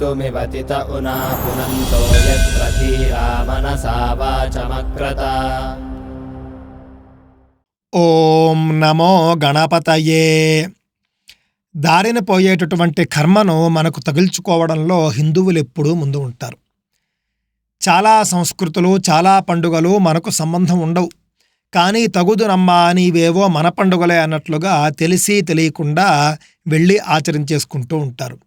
कर्तुमिवतित उना पुनन्तो यत्र धीरा मनसा वाचमक्रता ఓం నమో గణపతయే దారిన పోయేటటువంటి కర్మను మనకు తగిల్చుకోవడంలో హిందువులు ఎప్పుడూ ముందు ఉంటారు చాలా సంస్కృతులు చాలా పండుగలు మనకు సంబంధం ఉండవు కానీ తగుదునమ్మా నీవేవో మన పండుగలే అన్నట్లుగా తెలిసి తెలియకుండా వెళ్ళి ఆచరించేసుకుంటూ ఉంటారు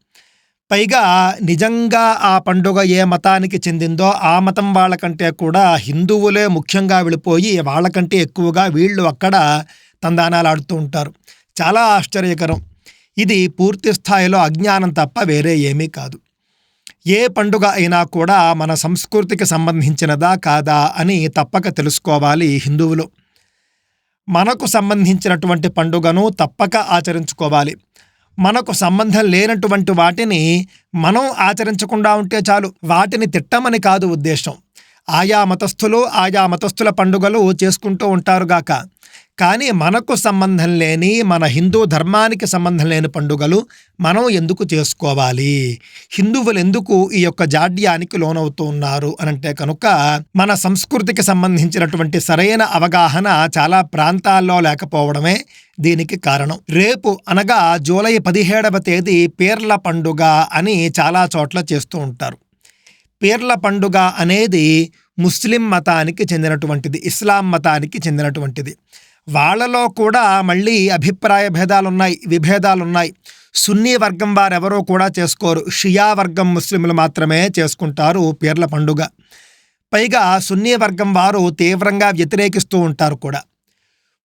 పైగా నిజంగా ఆ పండుగ ఏ మతానికి చెందిందో ఆ మతం వాళ్ళకంటే కూడా హిందువులే ముఖ్యంగా వెళ్ళిపోయి వాళ్ళకంటే ఎక్కువగా వీళ్ళు అక్కడ తందానాలు ఆడుతూ ఉంటారు. చాలా ఆశ్చర్యకరం. ఇది పూర్తి స్థాయిలో అజ్ఞానం తప్ప వేరే ఏమీ కాదు. ఏ పండుగ అయినా కూడా మన సంస్కృతికి సంబంధించినదా కాదా అని తప్పక తెలుసుకోవాలి హిందువులు. మనకు సంబంధించినటువంటి పండుగను తప్పక ఆచరించుకోవాలి. మనకు సంబంధం లేనటువంటి వాటిని మనం ఆచరించకుండా ఉంటే చాలు. వాటిని తిట్టమని కాదు ఉద్దేశం. ఆయా మతస్థులు ఆయా మతస్థుల పండుగలు చేసుకుంటూ ఉంటారుగాక కానీ మనకు సంబంధం లేని మన హిందూ ధర్మానికి సంబంధం లేని పండుగలు మనం ఎందుకు చేసుకోవాలి? హిందువులు ఎందుకు ఈ యొక్క జాడ్యానికి లోనవుతూ ఉన్నారు అనంటే కనుక మన సంస్కృతికి సంబంధించినటువంటి సరైన అవగాహన చాలా ప్రాంతాల్లో లేకపోవడమే దీనికి కారణం. రేపు అనగా జూలై పదిహేడవ తేదీ పీర్ల పండుగ అని చాలా చోట్ల చేస్తూ ఉంటారు. పీర్ల పండుగ అనేది ముస్లిం మతానికి చెందినటువంటిది ఇస్లాం మతానికి చెందినటువంటిది. వాళ్ళలో కూడా మళ్ళీ అభిప్రాయ భేదాలున్నాయి విభేదాలున్నాయి. సున్నీ వర్గం వారెవరూ కూడా చేసుకోరు. షియా వర్గం ముస్లింలు మాత్రమే చేసుకుంటారు పీర్ల పండుగ. పైగా సున్నీ వర్గం వారు తీవ్రంగా వ్యతిరేకిస్తూ ఉంటారు కూడా.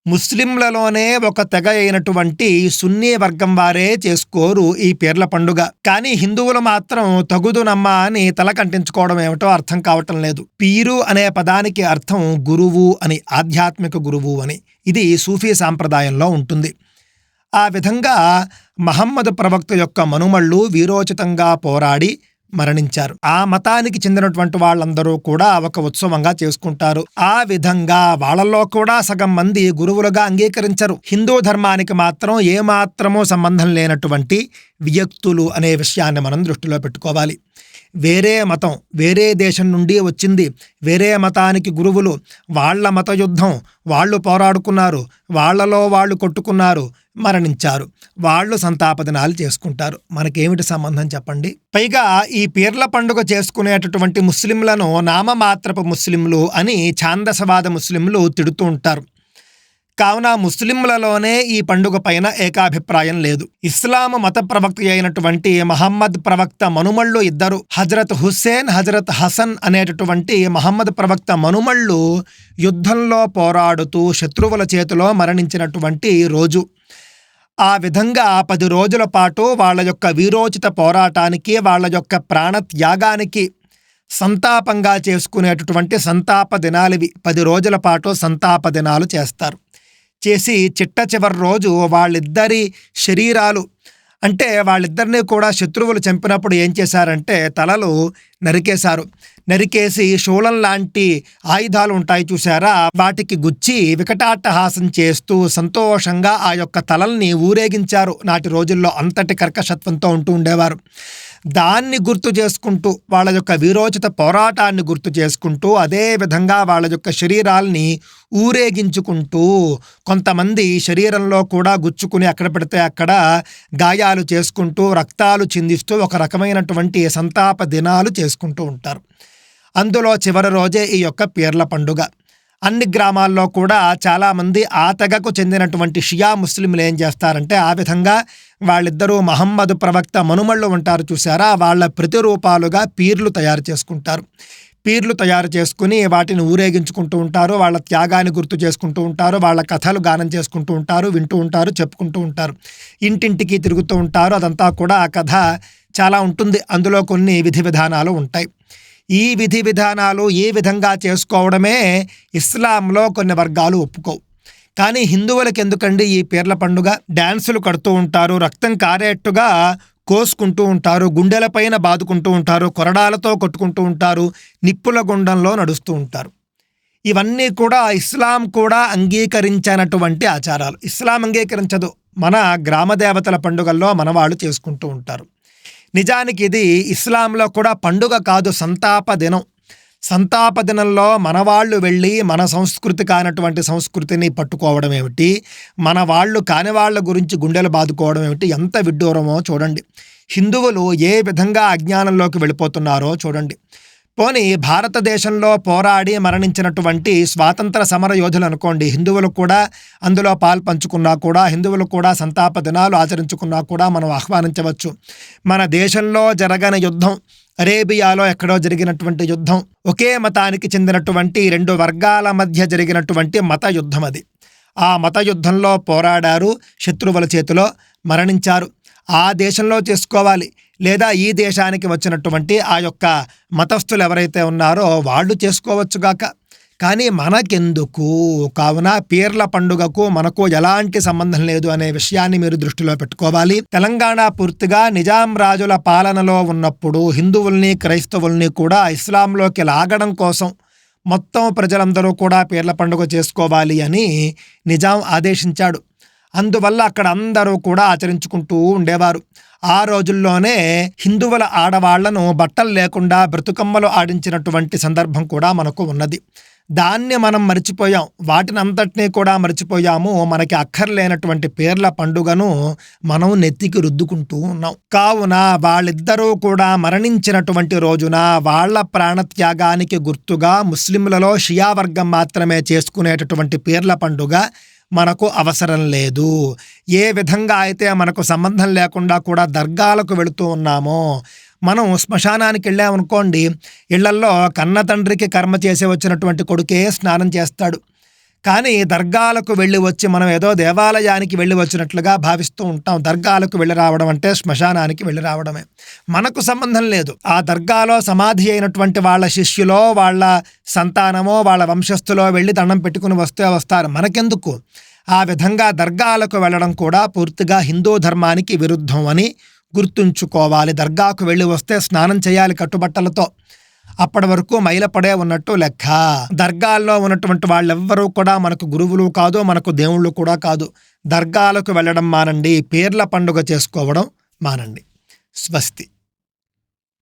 ముస్లింలలోనే ఒక తెగ అయినటువంటి సున్నీ వర్గం వారే చేసుకోరు ఈ పీర్ల పండుగ. కానీ హిందువులు మాత్రం తగుదునమ్మా అని తల కంటించుకోవడం ఏమిటో అర్థం కావటం లేదు. పీరు అనే పదానికి అర్థం గురువు అని ఆధ్యాత్మిక గురువు అని. ఇది సూఫీ సాంప్రదాయంలో ఉంటుంది. ఆ విధంగా మహమ్మద్ ప్రవక్త యొక్క మనుమళ్ళు వీరోచితంగా పోరాడి మరణించారు. ఆ మతానికి చెందినటువంటి వాళ్ళందరూ కూడా ఒక ఉత్సవంగా చేసుకుంటారు. ఆ విధంగా వాళ్ళలో కూడా సగం మంది గురువులుగా అంగీకరించరు. హిందూ ధర్మానికి మాత్రం ఏమాత్రమూ సంబంధం లేనటువంటి వ్యక్తులు అనే విషయాన్ని మనం దృష్టిలో పెట్టుకోవాలి. వేరే మతం వేరే దేశం నుండి వచ్చింది. వేరే మతానికి గురువులు వాళ్ళ మత యుద్ధం వాళ్ళు పోరాడుకున్నారు వాళ్ళలో వాళ్ళు కొట్టుకున్నారు మరణించారు. వాళ్ళు సంతాపదినాలు చేసుకుంటారు. మనకేమిటి సంబంధం చెప్పండి? పైగా ఈ పీర్ల పండుగ చేసుకునేటటువంటి ముస్లింలను నామమాత్రపు ముస్లింలు అని ఛాందసవాద ముస్లింలు తిడుతూ ఉంటారు. కావున ముస్లింలలోనే ఈ పండుగ పైన ఏకాభిప్రాయం లేదు. ఇస్లాం మత ప్రవక్త అయినటువంటి మహమ్మద్ ప్రవక్త మనుమళ్ళు ఇద్దరు. హజరత్ హుస్సేన్ హజరత్ హసన్ అనేటటువంటి మహమ్మద్ ప్రవక్త మనుమళ్ళు యుద్ధంలో పోరాడుతూ శత్రువుల చేతిలో మరణించినటువంటి రోజు. ఆ విధంగా పది రోజుల పాటు వాళ్ళ యొక్క వీరోచిత పోరాటానికి వాళ్ళ యొక్క ప్రాణత్యాగానికి సంతాపంగా చేసుకునేటటువంటి సంతాప దినాలివి. పది రోజుల పాటు సంతాప దినాలు చేస్తారు. చేసి చిట్ట చివరి రోజు వాళ్ళిద్దరి శరీరాలు అంటే వాళ్ళిద్దరినీ కూడా శత్రువులు చంపినప్పుడు ఏం చేశారంటే తలలు నరికేశారు. నరికేసి శూలం లాంటి ఆయుధాలు ఉంటాయి చూసారా వాటికి గుచ్చి వికటాట్టహాసం చేస్తూ సంతోషంగా ఆ యొక్క తలల్ని ఊరేగించారు. నాటి రోజుల్లో అంతటి కర్కశత్వంతో ఉంటూ ఉండేవారు. దాన్ని గుర్తు చేసుకుంటూ వాళ్ళ యొక్క వీరోచిత పోరాటాన్ని గుర్తు చేసుకుంటూ అదే విధంగా వాళ్ళ యొక్క శరీరాల్ని ఊరేగించుకుంటూ కొంతమంది శరీరంలో కూడా గుచ్చుకుని అక్కడ పెడితే అక్కడ గాయాలు చేసుకుంటూ రక్తాలు చిందిస్తూ ఒక రకమైనటువంటి సంతాప దినాలు చేసుకుంటూ ఉంటారు. అందులో చివరి రోజే ఈ యొక్క పీర్ల పండుగ. అన్ని గ్రామాల్లో కూడా చాలామంది ఆతగకు చెందినటువంటి షియా ముస్లింలు ఏం చేస్తారంటే ఆ విధంగా వాళ్ళిద్దరూ మహమ్మద్ ప్రవక్త మనుమళ్ళు ఉంటారు చూసారా వాళ్ళ ప్రతిరూపాలుగా పీర్లు తయారు చేసుకుంటారు. పీర్లు తయారు చేసుకుని వాటిని ఊరేగించుకుంటూ ఉంటారు. వాళ్ళ త్యాగాన్ని గుర్తు చేసుకుంటూ ఉంటారు. వాళ్ళ కథలు గానం చేసుకుంటూ ఉంటారు. వింటూ ఉంటారు. చెప్పుకుంటూ ఉంటారు. ఇంటింటికి తిరుగుతూ ఉంటారు. అదంతా కూడా ఆ కథ చాలా ఉంటుంది. అందులో కొన్ని విధి విధానాలు ఉంటాయి. ఈ విధి విధానాలు ఈ విధంగా చేసుకోవడమే ఇస్లాంలో కొన్ని వర్గాలు ఒప్పుకోవు. కానీ హిందువులకు ఎందుకండి ఈ పీర్ల పండుగ? డ్యాన్సులు కడుతూ ఉంటారు రక్తం కారేట్టుగా కోసుకుంటూ ఉంటారు గుండెలపైన బాదుకుంటూ ఉంటారు కొరడాలతో కొట్టుకుంటూ ఉంటారు నిప్పుల గుండంలో నడుస్తూ ఉంటారు. ఇవన్నీ కూడా ఇస్లాం కూడా అంగీకరించినటువంటి ఆచారాలు. ఇస్లాం అంగీకరించదు. మన గ్రామ దేవతల పండుగల్లో మన వాళ్ళు చేసుకుంటూ ఉంటారు. నిజానికి ఇది ఇస్లాంలో కూడా పండుగ కాదు సంతాప దినం. సంతాపదినంలో మనవాళ్ళు మన వాళ్ళు వెళ్ళి మన సంస్కృతి కానటువంటి సంస్కృతిని పట్టుకోవడం ఏమిటి? మన వాళ్ళు కాని వాళ్ళ గురించి గుండెలు బాదుకోవడం ఏమిటి? ఎంత విడ్డూరమో చూడండి. హిందువులు ఏ విధంగా అజ్ఞానంలోకి వెళ్ళిపోతున్నారో చూడండి. పోనీ భారతదేశంలో పోరాడి మరణించినటువంటి స్వాతంత్ర సమర యోధులు అనుకోండి. హిందువులు కూడా అందులో పాల్పంచుకున్నా కూడా హిందువులు కూడా సంతాప దినాలు ఆచరించుకున్నా కూడా మనం ఆహ్వానించవచ్చు. మన దేశంలో జరగని యుద్ధం అరేబియాలో ఎక్కడో జరిగినటువంటి యుద్ధం ఒకే మతానికి చెందినటువంటి రెండు వర్గాల మధ్య జరిగినటువంటి మత యుద్ధం అది. ఆ మత యుద్ధంలో పోరాడారు శత్రువుల చేతిలో మరణించారు. ఆ దేశంలో చేసుకోవాలి లేదా ఈ దేశానికి వచ్చినటువంటి ఆ యొక్క మతస్థులు ఎవరైతే ఉన్నారో వాళ్ళు చేసుకోవచ్చుగాక కానీ మనకెందుకు? కావున పీర్ల పండుగకు మనకు ఎలాంటి సంబంధం లేదు అనే విషయాన్ని మీరు దృష్టిలో పెట్టుకోవాలి. తెలంగాణ పూర్తిగా నిజాం రాజుల పాలనలో ఉన్నప్పుడు హిందువుల్ని క్రైస్తవుల్ని కూడా ఇస్లాంలోకి లాగడం కోసం మొత్తం ప్రజలందరూ కూడా పీర్ల పండుగ చేసుకోవాలి అని నిజాం ఆదేశించాడు. అందువల్ల అక్కడ అందరూ కూడా ఆచరించుకుంటూ ఉండేవారు. ఆ రోజుల్లోనే హిందువుల ఆడవాళ్ళను బట్టలు లేకుండా బ్రతుకమ్మలు ఆడించినటువంటి సందర్భం కూడా మనకు ఉన్నది. దాన్ని మనం మర్చిపోయాం. వాటిని అంతటినీ కూడా మర్చిపోయాము. మనకి అక్కర్లేనటువంటి పేర్ల పండుగను మనం నెత్తికి రుద్దుకుంటూ ఉన్నాం. కావున వాళ్ళిద్దరూ కూడా మరణించినటువంటి రోజున వాళ్ళ ప్రాణత్యాగానికి గుర్తుగా ముస్లింలలో షియా వర్గం మాత్రమే చేసుకునేటటువంటి పేర్ల పండుగ మనకు అవసరం లేదు. ఏ విధంగా అయితే మనకు సంబంధం లేకుండా కూడా దర్గాలకు వెళుతూ ఉన్నామో మనం శ్మశానానికి వెళ్ళామనుకోండి ఇళ్ళల్లో కన్న తండ్రికి కర్మ చేసి వచ్చినటువంటి కొడుకే స్నానం చేస్తాడు. కానీ దర్గాలకు వెళ్ళి వచ్చి మనం ఏదో దేవాలయానికి వెళ్ళి వచ్చినట్లుగా భావిస్తూ ఉంటాం. దర్గాలకు వెళ్ళి రావడం అంటే శ్మశానానికి వెళ్ళి రావడమే. మనకు సంబంధం లేదు. ఆ దర్గాలో సమాధి అయినటువంటి వాళ్ళ శిష్యులో వాళ్ళ సంతానమో వాళ్ళ వంశస్థులో వెళ్ళి దండం పెట్టుకుని వస్తే వస్తారు. మనకెందుకు? ఆ విధంగా దర్గాలకు వెళ్ళడం కూడా పూర్తిగా హిందూ ధర్మానికి విరుద్ధం అని గుర్తుంచుకోవాలి. దర్గాకు వెళ్ళి వస్తే స్నానం చేయాలి కట్టుబట్టలతో. అప్పటి వరకు మైలపడే ఉన్నట్టు లెక్క. దర్గాల్లో ఉన్నటువంటి వాళ్ళెవ్వరూ కూడా మనకు గురువులు కాదు మనకు దేవుళ్ళు కూడా కాదు. దర్గాలకు వెళ్ళడం మానండి. పేర్ల పండుగ చేసుకోవడం మానండి. స్వస్తి.